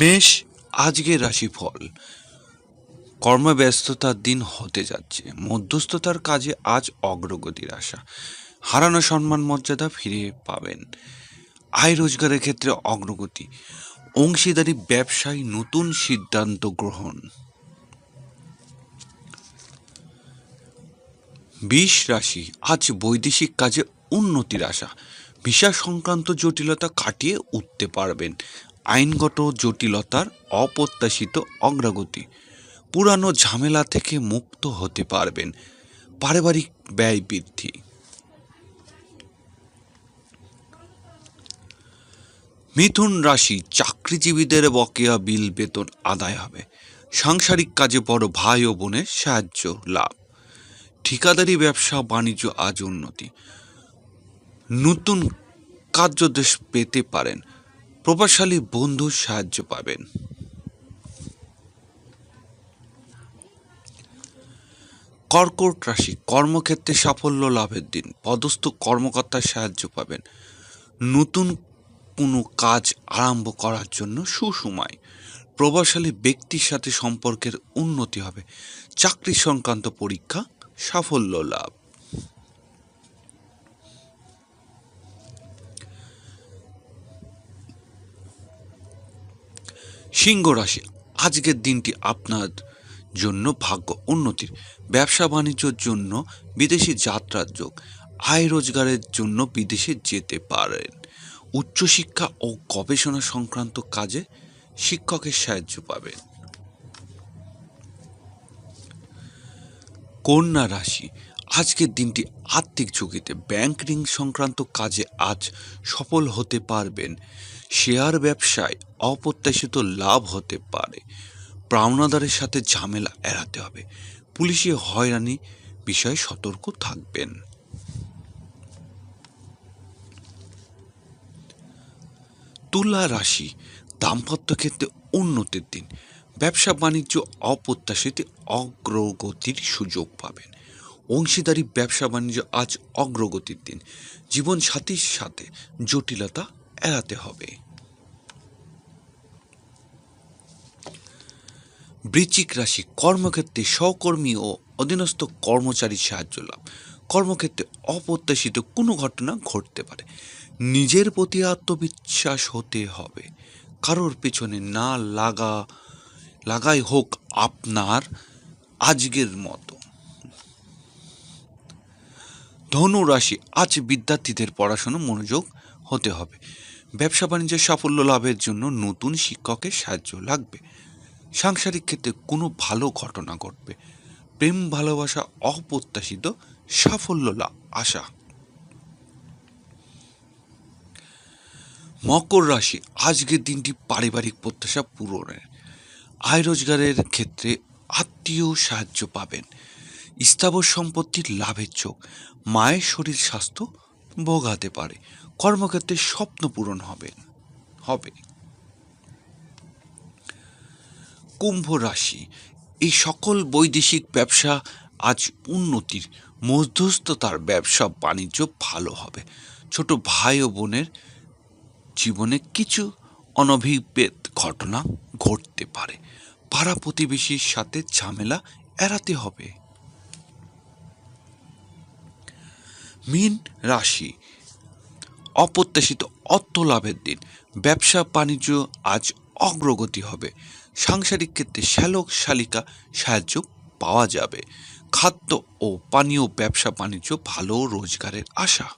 মেষ আজকের রাশিফল। কর্মব্যস্ততার দিন হতে যাচ্ছে। মধ্যস্থতার কাজে আজ অগ্রগতির আশা। হারানো সম্মান মর্যাদা ফিরে পাবেন। আয় রোজগারের ক্ষেত্রে অগ্রগতি। অংশীদারি ব্যবসায় নতুন সিদ্ধান্ত গ্রহণ। বিষ রাশি, আজ বৈদেশিক কাজে উন্নতির আশা। ভিসা সংক্রান্ত জটিলতা কাটিয়ে উঠতে পারবেন। আইনগত জটিলতার অপ্রত্যাশিত অগ্রগতি। পুরানো ঝামেলা থেকে মুক্ত হতে পারবেন। পারিবারিক ব্যয় বৃদ্ধি। মিথুন রাশি চাকরিজীবীদের বকেয়া বিল বেতন আদায় হবে। সাংসারিক কাজে বড় ভাই ও বোনের সাহায্য লাভ। ঠিকাদারি, ব্যবসা, বাণিজ্য আজ উন্নতি। নতুন কার্যদেশ পেতে পারেন। প্রভাবশালী বন্ধুর সাহায্য পাবেন। কর্কট রাশি, কর্মক্ষেত্রে সাফল্য লাভের দিন। পদস্থ কর্মকর্তার সাহায্য পাবেন। নতুন কোনো কাজ আরম্ভ করার জন্য সুসময়। প্রভাবশালী ব্যক্তির সাথে সম্পর্কের উন্নতি হবে। চাকরি সংক্রান্ত পরীক্ষা, সাফল্য লাভ। সিংহ রাশি। আজকের দিনটি আপনার জন্য ভাগ্য উন্নতির, ব্যবসা বাণিজ্যের জন্য বিদেশি যাত্রার যোগ, আয় রোজগারের জন্য বিদেশে যেতে পারেন। উচ্চশিক্ষা ও গবেষণা সংক্রান্ত কাজে শিক্ষকের সাহায্য পাবেন। কন্যা রাশি আজকের দিনটি আর্থিক ঝুঁকিতে ব্যাংক ঋণ সংক্রান্ত কাজে আজ সফল হতে পারবেন। শেয়ার ব্যবসায় অপ্রত্যাশিত লাভ হতে পারে। পাওনাদারের সাথে ঝামেলা এড়াতে হবে। পুলিশে হয়রানি বিষয়ে সতর্ক থাকবেন। তুলা রাশি, দাম্পত্য ক্ষেত্রে উন্নতির দিন। ব্যবসা বাণিজ্য অপ্রত্যাশিত অগ্রগতির সুযোগ পাবেন। অংশীদারি ব্যবসা বাণিজ্য আজ অগ্রগতির দিন। জীবন সাথীর সাথে জটিলতা এড়াতে হবে। বৃশ্চিক রাশি কর্মক্ষেত্রে সহকর্মী ও অধীনস্থ কর্মচারীর সাহায্য লাভ। কর্মক্ষেত্রে অপ্রত্যাশিত কোনো ঘটনা ঘটতে পারে। নিজের প্রতি আত্মবিশ্বাস হতে হবে। কারোর পেছনে না লাগা, লাগাই হোক আপনার আজকের মতো। ধনু রাশি, আজ বিদ্যার্থীদের পড়াশোনা মনোযোগ হতে হবে। ব্যবসা বাণিজ্যের সাফল্য লাভের জন্য নতুন শিক্ষকের সাহায্য লাগবে। সাংসারিক ক্ষেত্রে কোনো ভালো ঘটনা ঘটবে। প্রেম, ভালোবাসা, অপ্রত্যাশিত সাফল্য আশা। মকর রাশি, আজকের দিনটি পারিবারিক প্রত্যাশা পূরণের আয় রোজগারের ক্ষেত্রে আত্মীয় সাহায্য পাবেন। স্থাবর সম্পত্তির লাভের চোখ মায়ের শরীর স্বাস্থ্য ভোগাতে পারে। কর্মক্ষেত্রে স্বপ্ন পূরণ হবে। হবে। কুম্ভ রাশি। এই সকল বৈদেশিক ব্যবসা আজ উন্নতির মধ্যস্থতার ব্যবসা বাণিজ্য ভালো হবে। ছোট ভাই ও বোনের জীবনে কিছু অনভিপ্রেত ঘটনা ঘটতে পারে। পাড়া প্রতিবেশীর সাথে ঝামেলা এড়াতে হবে। মীন রাশি। অপ্রত্যাশিত অর্থ লাভের দিন। ব্যবসা, বাণিজ্য আজ অগ্রগতি হবে। সাংসারিক ক্ষেত্রে শ্যালক শালিকা সাহায্য পাওয়া যাবে। খাদ্য ও পানীয় ব্যবসা, বাণিজ্য ভালো রোজগারের আশা।